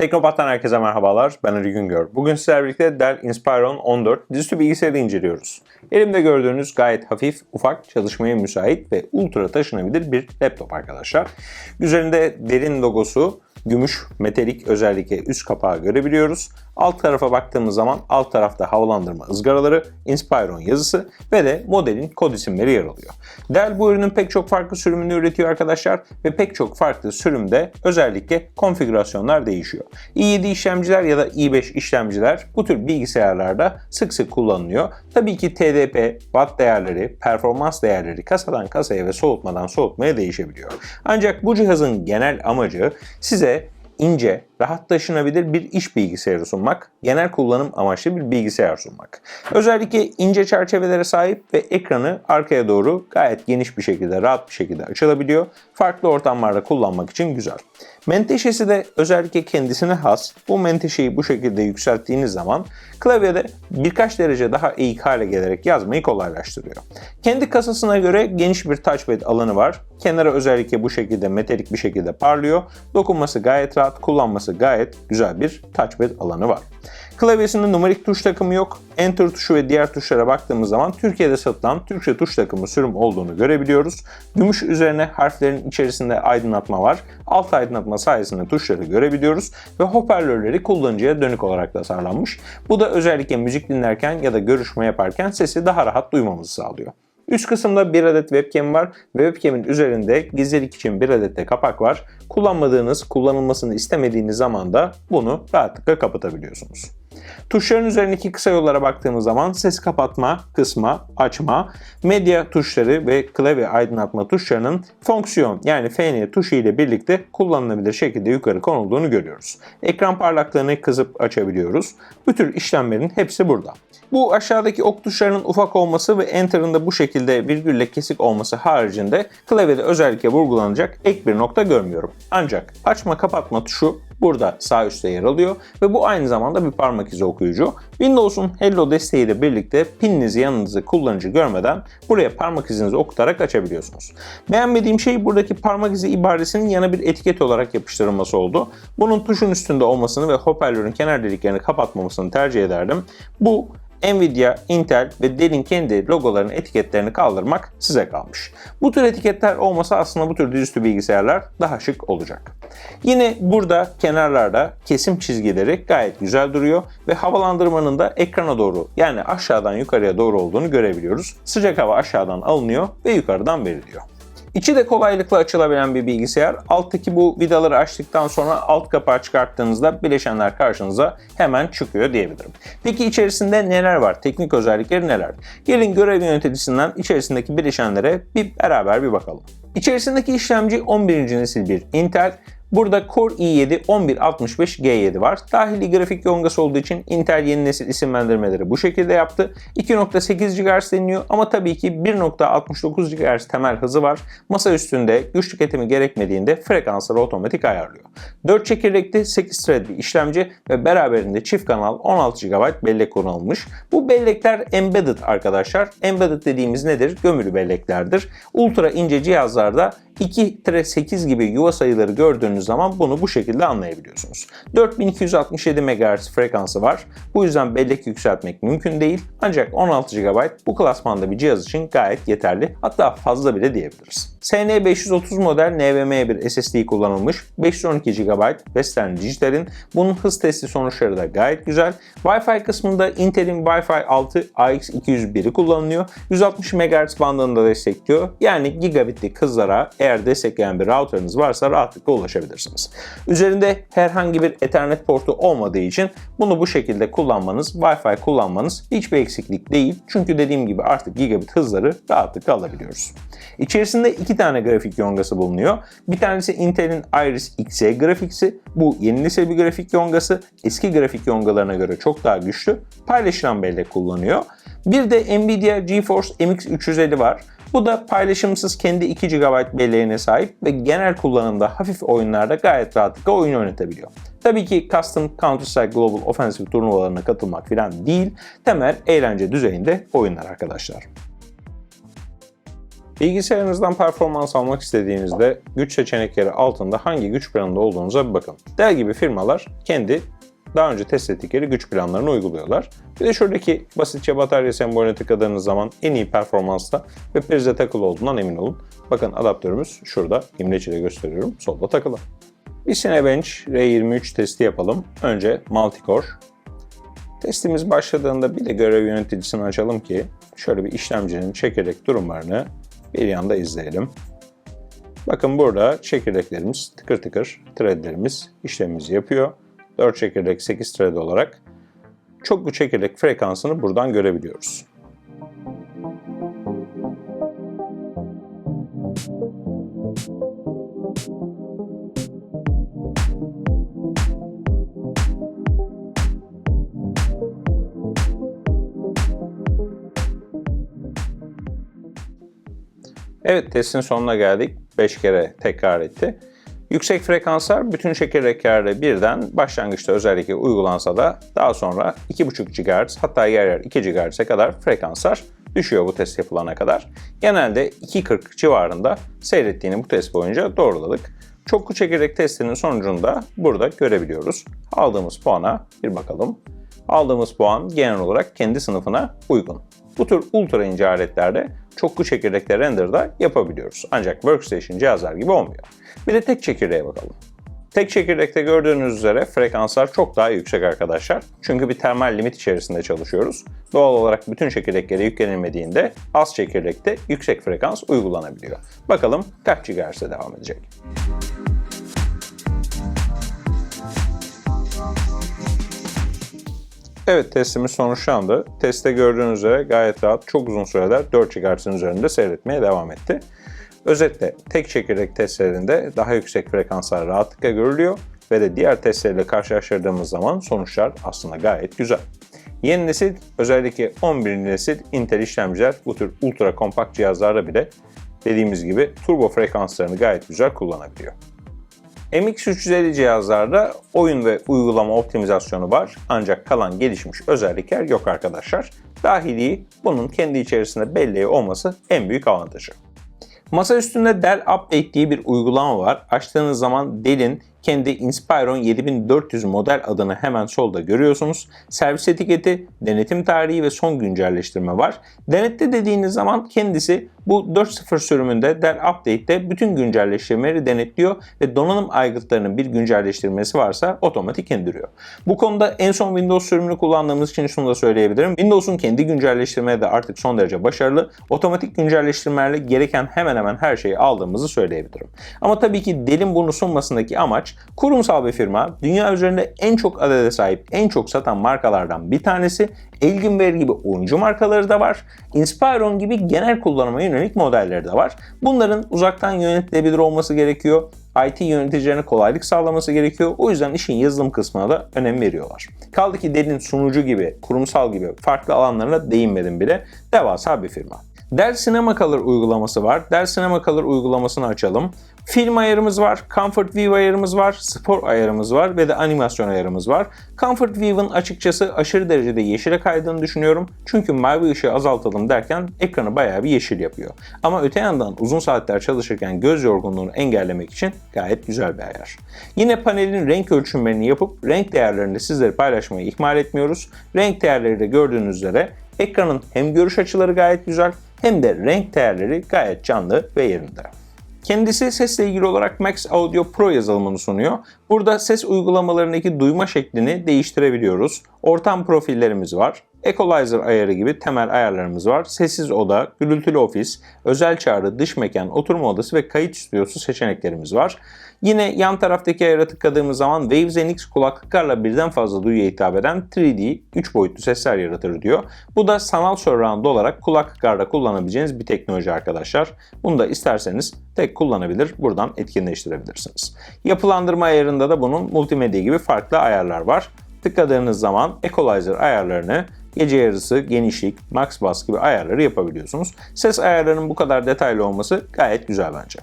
Teknopat'tan herkese merhabalar. Ben Ali Güngör. Bugün sizlerle birlikte Dell Inspiron 14 dizüstü bilgisayarı inceliyoruz. Elimde gördüğünüz gayet hafif, ufak, çalışmaya müsait ve ultra taşınabilir bir laptop arkadaşlar. Üzerinde derin logosu, gümüş, metalik özellikle üst kapağı görebiliyoruz. Alt tarafa baktığımız zaman alt tarafta havalandırma ızgaraları, Inspiron yazısı ve de modelin kod isimleri yer alıyor. Dell bu ürünün pek çok farklı sürümünü üretiyor arkadaşlar ve pek çok farklı sürümde özellikle konfigürasyonlar değişiyor. i7 işlemciler ya da i5 işlemciler bu tür bilgisayarlarda sık sık kullanılıyor. Tabii ki TDP, watt değerleri, performans değerleri kasadan kasaya ve soğutmadan soğutmaya değişebiliyor. Ancak bu cihazın genel amacı size ince, rahat taşınabilir bir iş bilgisayarı sunmak, genel kullanım amaçlı bir bilgisayar sunmak. Özellikle ince çerçevelere sahip ve ekranı arkaya doğru gayet geniş bir şekilde, rahat bir şekilde açılabiliyor. Farklı ortamlarda kullanmak için güzel. Menteşesi de özellikle kendisine has. Bu menteşeyi bu şekilde yükselttiğiniz zaman klavyede birkaç derece daha eğik hale gelerek yazmayı kolaylaştırıyor. Kendi kasasına göre geniş bir touchpad alanı var. Kenara özellikle bu şekilde metalik bir şekilde parlıyor. Dokunması gayet rahat, kullanması gayet güzel bir touchpad alanı var. Klavyesinde numarik tuş takımı yok. Enter tuşu ve diğer tuşlara baktığımız zaman Türkiye'de satılan Türkçe tuş takımı sürüm olduğunu görebiliyoruz. Gümüş üzerine harflerin içerisinde aydınlatma var. Alt aydınlatma sayesinde tuşları görebiliyoruz ve hoparlörleri kullanıcıya dönük olarak tasarlanmış. Bu da özellikle müzik dinlerken ya da görüşme yaparken sesi daha rahat duymamızı sağlıyor. Üst kısımda bir adet webcam var ve webcam'in üzerinde gizlilik için bir adet de kapak var. Kullanmadığınız, kullanılmasını istemediğiniz zaman da bunu rahatlıkla kapatabiliyorsunuz. Tuşların üzerindeki kısa yollara baktığımız zaman ses kapatma, kısma, açma, medya tuşları ve klavye aydınlatma tuşlarının fonksiyon yani FN tuşu ile birlikte kullanılabilir şekilde yukarı konulduğunu görüyoruz. Ekran parlaklığını kızıp açabiliyoruz. Bu tür işlemlerin hepsi burada. Bu aşağıdaki ok tuşlarının ufak olması ve Enter'ın da bu şekilde virgülle kesik olması haricinde klavyede özellikle vurgulanacak ek bir nokta görmüyorum. Ancak açma kapatma tuşu burada sağ üstte yer alıyor ve bu aynı zamanda bir parmak izi okuyucu. Windows'un Hello desteğiyle birlikte pininizi yanınızı kullanıcı görmeden buraya parmak izinizi okutarak açabiliyorsunuz. Beğenmediğim şey buradaki parmak izi ibaresinin yana bir etiket olarak yapıştırılması oldu. Bunun tuşun üstünde olmasını ve hoparlörün kenar deliklerini kapatmamasını tercih ederdim. Bu Nvidia, Intel ve Dell'in kendi logolarının etiketlerini kaldırmak size kalmış. Bu tür etiketler olmasa aslında bu tür dizüstü bilgisayarlar daha şık olacak. Yine burada kenarlarda kesim çizgileri gayet güzel duruyor ve havalandırmanın da ekrana doğru yani aşağıdan yukarıya doğru olduğunu görebiliyoruz. Sıcak hava aşağıdan alınıyor ve yukarıdan veriliyor. İçi de kolaylıkla açılabilen bir bilgisayar. Alttaki bu vidaları açtıktan sonra alt kapağı çıkarttığınızda bileşenler karşınıza hemen çıkıyor diyebilirim. Peki içerisinde neler var? Teknik özellikleri neler? Gelin görev yöneticisinden içerisindeki bileşenlere bir beraber bir bakalım. İçerisindeki işlemci 11. nesil bir Intel Burada Core i7 1165G7 var. Dahili grafik yongası olduğu için Intel yeni nesil isimlendirmeleri bu şekilde yaptı. 2.8 GHz deniliyor ama tabii ki 1.69 GHz temel hızı var. Masa üstünde güç tüketimi gerekmediğinde frekansları otomatik ayarlıyor. 4 çekirdekli 8 thread bir işlemci ve beraberinde çift kanal 16 GB bellek kullanılmış. Bu bellekler embedded arkadaşlar. Embedded dediğimiz nedir? Gömülü belleklerdir. Ultra ince cihazlarda 2-8 gibi yuva sayıları gördüğünüz zaman bunu bu şekilde anlayabiliyorsunuz. 4267 MHz frekansı var. Bu yüzden bellek yükseltmek mümkün değil. Ancak 16 GB bu klasmanda bir cihaz için gayet yeterli. Hatta fazla bile diyebiliriz. SN530 model NVMe bir SSD kullanılmış. 512 GB Western Digital'in. Bunun hız testi sonuçları da gayet güzel. Wi-Fi kısmında Intel'in Wi-Fi 6 AX201'i kullanılıyor. 160 MHz bandını da destekliyor. Yani gigabitlik hızlara eğer destekleyen bir routerınız varsa rahatlıkla ulaşabilirsiniz. Üzerinde herhangi bir Ethernet portu olmadığı için bunu bu şekilde kullanmanız, Wi-Fi kullanmanız hiçbir eksiklik değil. Çünkü dediğim gibi artık gigabit hızları rahatlıkla alabiliyoruz. İçerisinde iki tane grafik yongası bulunuyor. Bir tanesi Intel'in Iris Xe grafiksi. Bu yeni nesil bir grafik yongası. Eski grafik yongalarına göre çok daha güçlü. Paylaşılan bellek kullanıyor. Bir de Nvidia GeForce MX 350 var. Bu da paylaşımsız kendi 2 GB belleğine sahip ve genel kullanımda hafif oyunlarda gayet rahatlıkla oyun yönetebiliyor. Tabii ki custom Counter-Strike Global Offensive turnuvalarına katılmak falan değil, temel eğlence düzeyinde oyunlar arkadaşlar. Bilgisayarınızdan performans almak istediğinizde güç seçenekleri altında hangi güç planında olduğunuza bir bakın. Dell gibi firmalar kendi daha önce test ettikleri güç planlarını uyguluyorlar. Bir de şuradaki basitçe batarya sembolüne tıkladığınız zaman en iyi performansta ve prize takılı olduğundan emin olun. Bakın adaptörümüz şurada imleciyle gösteriyorum. Solda takılı. Bir Cinebench R23 testi yapalım. Önce multicore. Testimiz başladığında bir de görev yöneticisini açalım ki şöyle bir işlemcinin çekirdek durumlarını bir yanda izleyelim. Bakın burada çekirdeklerimiz tıkır tıkır threadlerimiz işlemimizi yapıyor. 4 çekirdek 8 thread olarak çoklu çekirdek frekansını buradan görebiliyoruz. Evet testin sonuna geldik. 5 kere tekrar etti. Yüksek frekanslar bütün çekirdeklerde birden başlangıçta özellikle uygulansa da daha sonra 2.5 GHz hatta yer yer 2 GHz'e kadar frekanslar düşüyor bu test yapılana kadar. Genelde 2.40 civarında seyrettiğini bu test boyunca doğruladık. Çoklu çekirdek testinin sonucunda burada görebiliyoruz. Aldığımız puana bir bakalım. Aldığımız puan genel olarak kendi sınıfına uygun. Bu tür ultra ince aletlerde çoklu çekirdekle render da yapabiliyoruz. Ancak workstation cihazlar gibi olmuyor. Bir de tek çekirdeğe bakalım. Tek çekirdekte gördüğünüz üzere frekanslar çok daha yüksek arkadaşlar. Çünkü bir termal limit içerisinde çalışıyoruz. Doğal olarak bütün çekirdeklere yüklenilmediğinde az çekirdekte yüksek frekans uygulanabiliyor. Bakalım kaç GHz'e devam edecek. Evet testimiz sonuçlandı. Testte gördüğünüz üzere gayet rahat çok uzun süreler 4 GHz'in üzerinde seyretmeye devam etti. Özetle tek çekirdek testlerinde daha yüksek frekanslar rahatlıkla görülüyor ve de diğer testlerle karşılaştırdığımız zaman sonuçlar aslında gayet güzel. Yeni nesil özellikle 11. nesil Intel işlemciler bu tür ultra kompakt cihazlarda bile dediğimiz gibi turbo frekanslarını gayet güzel kullanabiliyor. MX350 cihazlarda oyun ve uygulama optimizasyonu var ancak kalan gelişmiş özellikler yok arkadaşlar. Dahili bunun kendi içerisinde belleği olması en büyük avantajı. Masa üstünde Dell Update diye bir uygulama var. Açtığınız zaman Dell'in kendi Inspiron 7400 model adını hemen solda görüyorsunuz. Servis etiketi, denetim tarihi ve son güncelleştirme var. Denetle dediğiniz zaman kendisi bu 4.0 sürümünde Dell Update'te bütün güncelleştirmeleri denetliyor ve donanım aygıtlarının bir güncelleştirmesi varsa otomatik indiriyor. Bu konuda en son Windows sürümünü kullandığımız için şunu da söyleyebilirim. Windows'un kendi güncelleştirmeleri de artık son derece başarılı. Otomatik güncelleştirmelerle gereken hemen hemen her şeyi aldığımızı söyleyebilirim. Ama tabii ki Dell'in bunu sunmasındaki amaç kurumsal bir firma. Dünya üzerinde en çok adede sahip, en çok satan markalardan bir tanesi. Elginware gibi oyuncu markaları da var. Inspiron gibi genel kullanıma yönelik modelleri de var. Bunların uzaktan yönetilebilir olması gerekiyor. IT yöneticilerine kolaylık sağlaması gerekiyor. O yüzden işin yazılım kısmına da önem veriyorlar. Kaldı ki Dell'in sunucu gibi, kurumsal gibi farklı alanlarına değinmedim bile. Devasa bir firma. Dell Cinema Color uygulaması var. Dell Cinema Color uygulamasını açalım. Film ayarımız var, Comfort View ayarımız var, Spor ayarımız var ve de animasyon ayarımız var. Comfort View'ın açıkçası aşırı derecede yeşile kaydığını düşünüyorum. Çünkü mavi ışığı azaltalım derken ekranı bayağı bir yeşil yapıyor. Ama öte yandan uzun saatler çalışırken göz yorgunluğunu engellemek için gayet güzel bir ayar. Yine panelin renk ölçümlerini yapıp renk değerlerini sizlere paylaşmayı ihmal etmiyoruz. Renk değerleri de gördüğünüz üzere ekranın hem görüş açıları gayet güzel hem de renk değerleri gayet canlı ve yerinde. Kendisi sesle ilgili olarak Max Audio Pro yazılımını sunuyor. Burada ses uygulamalarındaki duyma şeklini değiştirebiliyoruz. Ortam profillerimiz var. Equalizer ayarı gibi temel ayarlarımız var. Sessiz oda, gürültülü ofis, özel çağrı, dış mekan, oturma odası ve kayıt stüdyosu seçeneklerimiz var. Yine yan taraftaki ayara tıkladığımız zaman Waves NX kulaklıklarla birden fazla duyuya hitap eden 3D, 3 boyutlu sesler yaratır diyor. Bu da sanal surround olarak kulaklıklarda kullanabileceğiniz bir teknoloji arkadaşlar. Bunu da isterseniz tek kullanabilir, buradan etkinleştirebilirsiniz. Yapılandırma ayarında da bunun multimedya gibi farklı ayarlar var. Tıkladığınız zaman Equalizer ayarlarını gece yarısı, genişlik, max bass gibi ayarları yapabiliyorsunuz. Ses ayarlarının bu kadar detaylı olması gayet güzel bence.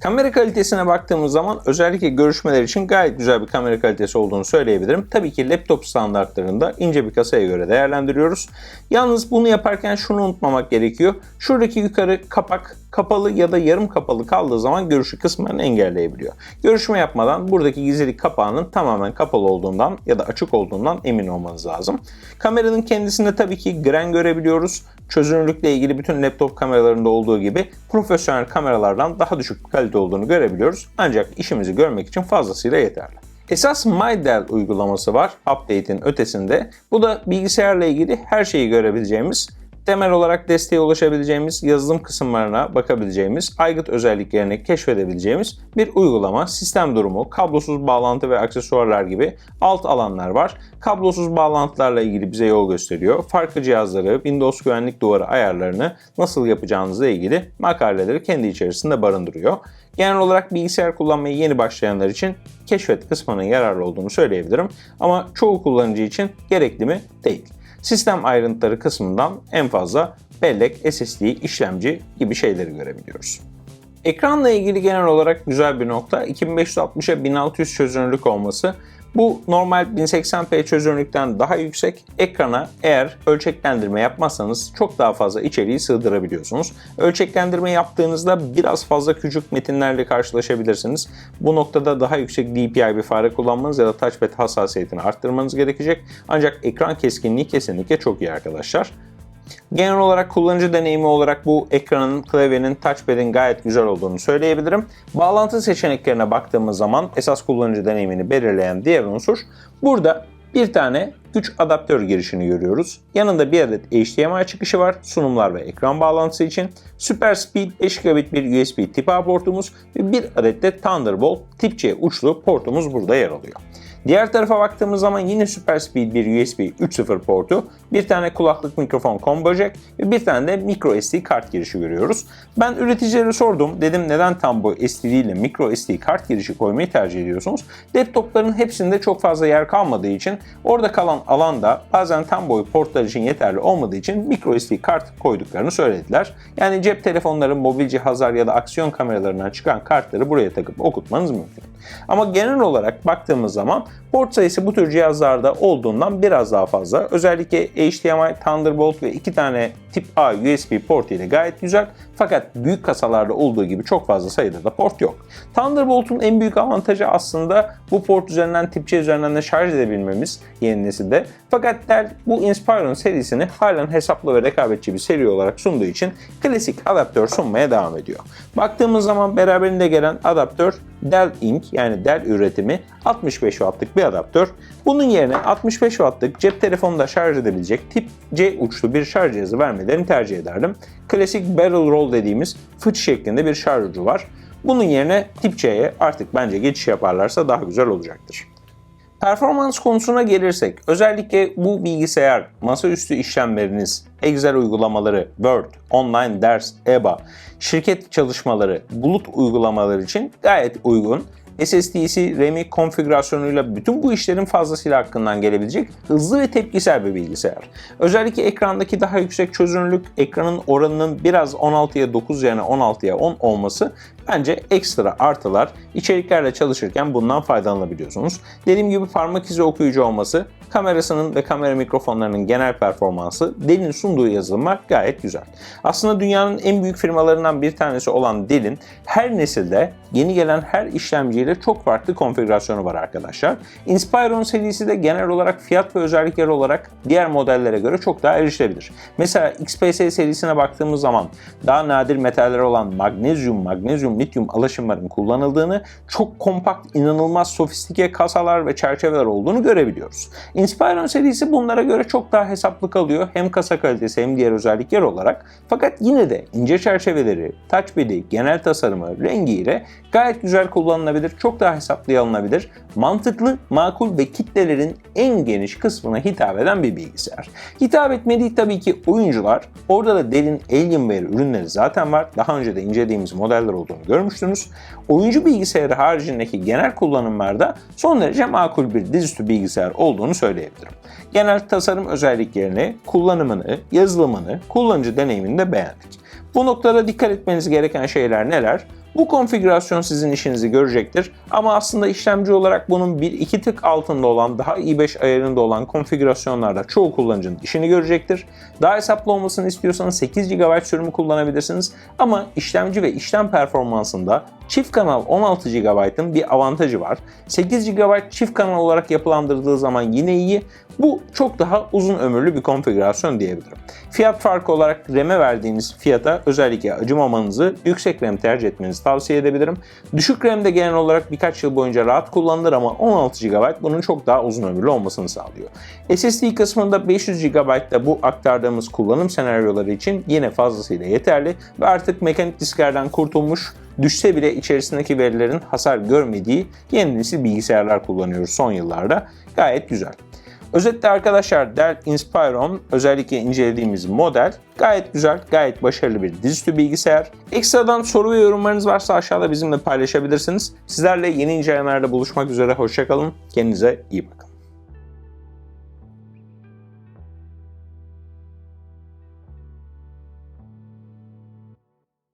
Kamera kalitesine baktığımız zaman özellikle görüşmeler için gayet güzel bir kamera kalitesi olduğunu söyleyebilirim. Tabii ki laptop standartlarında ince bir kasaya göre değerlendiriyoruz. Yalnız bunu yaparken şunu unutmamak gerekiyor. Şuradaki yukarı kapak kapalı ya da yarım kapalı kaldığı zaman görüşü kısmen engelleyebiliyor. Görüşme yapmadan buradaki gizlilik kapağının tamamen kapalı olduğundan ya da açık olduğundan emin olmanız lazım. Kameranın kendisinde tabii ki gren görebiliyoruz. Çözünürlükle ilgili bütün laptop kameralarında olduğu gibi profesyonel kameralardan daha düşük kalite olduğunu görebiliyoruz. Ancak işimizi görmek için fazlasıyla yeterli. Esas MyDell uygulaması var update'in ötesinde. Bu da bilgisayarla ilgili her şeyi görebileceğimiz temel olarak desteğe ulaşabileceğimiz, yazılım kısımlarına bakabileceğimiz, aygıt özelliklerini keşfedebileceğimiz bir uygulama. Sistem durumu, kablosuz bağlantı ve aksesuarlar gibi alt alanlar var. Kablosuz bağlantılarla ilgili bize yol gösteriyor. Farklı cihazları, Windows güvenlik duvarı ayarlarını nasıl yapacağınızla ilgili makaleleri kendi içerisinde barındırıyor. Genel olarak bilgisayar kullanmaya yeni başlayanlar için keşfet kısmının yararlı olduğunu söyleyebilirim. Ama çoğu kullanıcı için gerekli mi? Değil. Sistem ayrıntıları kısmından en fazla bellek, SSD, işlemci gibi şeyleri görebiliyoruz. Ekranla ilgili genel olarak güzel bir nokta 2560'a 1600 çözünürlük olması. Bu normal 1080p çözünürlükten daha yüksek. Ekrana eğer ölçeklendirme yapmazsanız çok daha fazla içeriği sığdırabiliyorsunuz. Ölçeklendirme yaptığınızda biraz fazla küçük metinlerle karşılaşabilirsiniz. Bu noktada daha yüksek DPI bir fare kullanmanız ya da touchpad hassasiyetini arttırmanız gerekecek. Ancak ekran keskinliği kesinlikle çok iyi arkadaşlar. Genel olarak kullanıcı deneyimi olarak bu ekranın, klavyenin, touchpad'in gayet güzel olduğunu söyleyebilirim. Bağlantı seçeneklerine baktığımız zaman esas kullanıcı deneyimini belirleyen diğer unsur burada bir tane güç adaptör girişini görüyoruz. Yanında bir adet HDMI çıkışı var sunumlar ve ekran bağlantısı için. Super Speed 5 gigabit bir USB tip A portumuz ve bir adet de Thunderbolt tip C uçlu portumuz burada yer alıyor. Diğer tarafa baktığımız zaman yine Super Speed bir USB 3.0 portu, bir tane kulaklık mikrofon combo jack ve bir tane de micro SD kart girişi görüyoruz. Ben üreticilere sordum. Dedim neden tam bu SD de micro SD kart girişi koymayı tercih ediyorsunuz? Laptopların hepsinde çok fazla yer kalmadığı için orada kalan alanda bazen tam boy portlar için yeterli olmadığı için micro SD kart koyduklarını söylediler. Yani cep telefonları, mobil cihazlar ya da aksiyon kameralarından çıkan kartları buraya takıp okutmanız mümkün. Ama genel olarak baktığımız zaman port sayısı bu tür cihazlarda olduğundan biraz daha fazla. Özellikle HDMI, Thunderbolt ve iki tane tip A USB port ile gayet güzel. Fakat büyük kasalarda olduğu gibi çok fazla sayıda da port yok. Thunderbolt'un en büyük avantajı aslında bu port üzerinden tip C üzerinden de şarj edebilmemiz yeni nesilde. Fakat Dell bu Inspiron serisini halen hesaplı ve rekabetçi bir seri olarak sunduğu için klasik adaptör sunmaya devam ediyor. Baktığımız zaman beraberinde gelen adaptör Dell Inc yani Dell üretimi 65 wattlık bir adaptör. Bunun yerine 65 wattlık cep telefonunda şarj edebilecek tip C uçlu bir şarj cihazı vermelerini tercih ederdim. Klasik barrel roll dediğimiz fıç şeklinde bir şarj ucu var. Bunun yerine tip C'ye artık bence geçiş yaparlarsa daha güzel olacaktır. Performans konusuna gelirsek, özellikle bu bilgisayar, masaüstü işlemleriniz, Excel uygulamaları, Word, online ders, EBA, şirket çalışmaları, bulut uygulamaları için gayet uygun. SSD'si, RAM'i konfigürasyonuyla bütün bu işlerin fazlasıyla hakkından gelebilecek hızlı ve tepkisel bir bilgisayar. Özellikle ekrandaki daha yüksek çözünürlük, ekranın oranının biraz 16'ya 9 yerine 16'ya 10 olması bence ekstra artılar. İçeriklerle çalışırken bundan faydalanabiliyorsunuz. Dediğim gibi parmak izi okuyucu olması, kamerasının ve kamera mikrofonlarının genel performansı, Dell'in sunduğu yazılımlar gayet güzel. Aslında dünyanın en büyük firmalarından bir tanesi olan Dell'in her nesilde yeni gelen her işlemciyle çok farklı konfigürasyonu var arkadaşlar. Inspiron serisi de genel olarak fiyat ve özellikler olarak diğer modellere göre çok daha erişilebilir. Mesela XPS serisine baktığımız zaman daha nadir metaller olan magnezyum, magnezyum, lityum alaşımların kullanıldığını, çok kompakt, inanılmaz sofistike kasalar ve çerçeveler olduğunu görebiliyoruz. Inspiron serisi bunlara göre çok daha hesaplı kalıyor. Hem kasa kalitesi hem diğer özellikler olarak. Fakat yine de ince çerçeveleri, touchpad'i, genel tasarımı, rengiyle gayet güzel kullanılabilir. Çok daha hesaplı alınabilir. Mantıklı, makul ve kitlelerin en geniş kısmına hitap eden bir bilgisayar. Hitap etmediği tabii ki oyuncular. Orada da Dell'in Alienware ürünleri zaten var. Daha önce de incelediğimiz modeller olduğunu görmüştünüz. Oyuncu bilgisayarı haricindeki genel kullanımlarda son derece makul bir dizüstü bilgisayar olduğunu söyleyebilirim. Genel tasarım özelliklerini, kullanımını, yazılımını, kullanıcı deneyimini de beğendik. Bu noktada dikkat etmeniz gereken şeyler neler? Bu konfigürasyon sizin işinizi görecektir. Ama aslında işlemci olarak bunun bir iki tık altında olan, daha i5 ayarında olan konfigürasyonlarda çoğu kullanıcının işini görecektir. Daha hesaplı olmasını istiyorsanız 8 GB sürümü kullanabilirsiniz. Ama işlemci ve işlem performansında çift kanal 16 GB'ın bir avantajı var. 8 GB çift kanal olarak yapılandırdığı zaman yine iyi. Bu çok daha uzun ömürlü bir konfigürasyon diyebilirim. Fiyat farkı olarak RAM'e verdiğiniz fiyata özellikle acımamanızı yüksek RAM tercih etmenizi tavsiye edebilirim. Düşük RAM'de genel olarak birkaç yıl boyunca rahat kullanılır ama 16 GB bunun çok daha uzun ömürlü olmasını sağlıyor. SSD kısmında 500 GB da bu aktardığımız kullanım senaryoları için yine fazlasıyla yeterli ve artık mekanik disklerden kurtulmuş düşse bile içerisindeki verilerin hasar görmediği yeni nesil bilgisayarlar kullanıyoruz son yıllarda. Gayet güzel. Özetle arkadaşlar Dell Inspiron özellikle incelediğimiz model gayet güzel, gayet başarılı bir dizüstü bilgisayar. Ekstradan soru ve yorumlarınız varsa aşağıda bizimle paylaşabilirsiniz. Sizlerle yeni incelemelerde buluşmak üzere, hoşçakalın, kendinize iyi bakın.